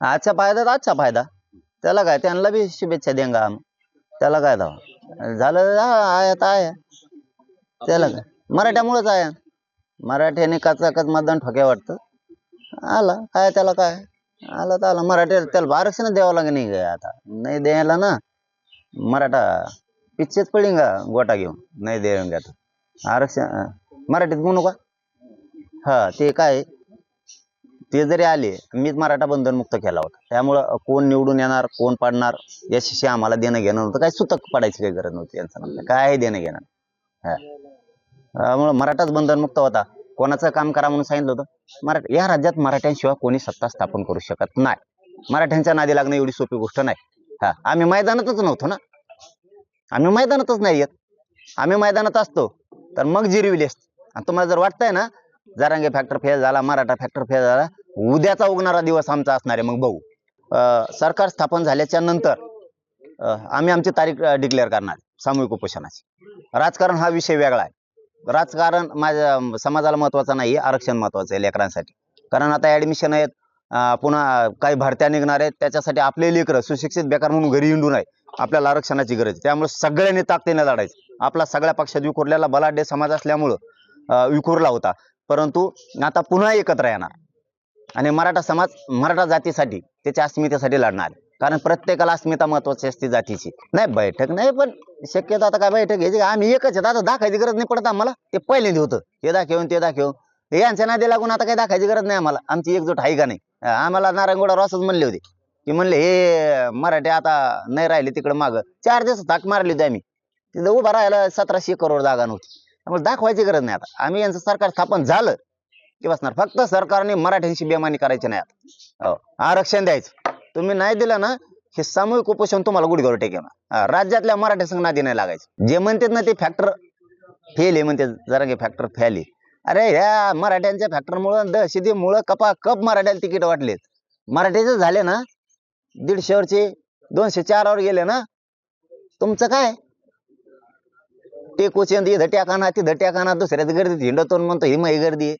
आजचा फायदा तर आजचा फायदा. त्याला काय त्यांना बी शुभेच्छा देंगा आम त्याला काय दावा? झालं आहे तर आहे. त्याला काय? मराठ्यामुळेच आहे. मराठ्याने कचाकच मतदान ठोक्या वाटतं. आला काय त्याला काय? आला तर आला. मराठी त्याला आरक्षण द्यावं लागेल नाही काय आता? नाही द्यायला ना. मराठा पिच्छेच पडीन का गोटा घेऊन? नाही देऊन तर. आरक्षण मराठीत म्हणू का? हा ते काय? ते जरी आले मीच मराठा बंधनमुक्त केला होता. त्यामुळं कोण निवडून येणार कोण पाडणार याच्याशी आम्हाला देणं घेणं नव्हतं. काय सुतक पडायची काही गरज नव्हती यांचं नव्हतं काय देणं घेणं? हा. त्यामुळं मराठाच बंधनमुक्त होता. कोणाचं काम करा म्हणून सांगितलं होतं. मराठा या राज्यात मराठ्यांशिवाय कोणी सत्ता स्थापन करू शकत नाही. मराठ्यांच्या नादी लागणं एवढी सोपी गोष्ट नाही. हा. आम्ही मैदानातच नव्हतो ना. आम्ही मैदानातच नाही येत. आम्ही मैदानात असतो. तर मग जिरविली असते. आणि तुम्हाला जर वाटतंय ना जारांगे फॅक्टर फेल झाला मराठा फॅक्टर फेल झाला. उद्याचा उगणारा दिवस आमचा असणार आहे मग बघू. सरकार स्थापन झाल्याच्यानंतर आम्ही आमची तारीख डिक्लेअर करणार सामूहिक उपोषणाची. राजकारण हा विषय वेगळा आहे. राजकारण माझ्या समाजाला महत्वाचं नाही आरक्षण महत्वाचं आहे लेकरांसाठी. कारण आता ऍडमिशन आहेत पुन्हा काही भरत्या निघणार आहेत त्याच्यासाठी आपले लेकरं सुशिक्षित बेकार म्हणून घरी हिंडू नये. आपल्याला आरक्षणाची गरज आहे. त्यामुळे सगळ्यांनी ताकदीने लढायचं. आपला सगळ्या पक्षात विखुरलेला बलाढ्य समाज असल्यामुळं अं, विखुरला होता. परंतु आता पुन्हा एकत्र येणार. आणि मराठा समाज मराठा जातीसाठी त्याच्या अस्मितेसाठी लढणार. कारण प्रत्येकाला अस्मिता महत्वाची असते जातीची. नाही बैठक नाही पण शक्यतो आता काय बैठक घ्यायची का? आम्ही एकच आहेत. आता दाखायची गरज नाही पडत आम्हाला. ते पहिल्यांदा होतं. हे दाखवून ते दाखवून हे यांच्या नादी लागून आता काही दाखायची गरज नाही आम्हाला. आमची एकजूट आहे का नाही? आम्हाला नारायणगोडा रॉसच म्हणले होते. की म्हणले हे मराठी आता नाही राहिले तिकडे माग. चार दिवस थाक मारली होती आम्ही. तिथं उभा राहायला सतराशे करोड जागा नव्हती. आम्हाला दाखवायची गरज नाही आता. आम्ही यांचं सरकार स्थापन झालं की बसणार. फक्त सरकारने मराठ्यांशी बेमानी करायची नाही आता. हो. आरक्षण द्यायचं. तुम्ही नाही दिलं ना हे सामूहिक उपोषण तुम्हाला गुडघ्यावर टेकेना राज्यातल्या मराठी संघ नादी नाही लागायचं. जे म्हणतात ना ते फॅक्टर फेल आहे म्हणते जरा फॅक्टर फेल आहे. अरे ह्या मराठ्यांच्या फॅक्टरमुळं दहशतीमुळं कपा कप मराठ्याला तिकीट वाटलेत. मराठ्याचे झाले ना दीडशेवरचे दोनशे चारावर गेले ना तुमचं काय? ते टेकूचे इथं टाकाना तिथं टाकाना दुसऱ्याच गर्दीत हिंडतो आणि म्हणतो ही माही गर्दी आहे.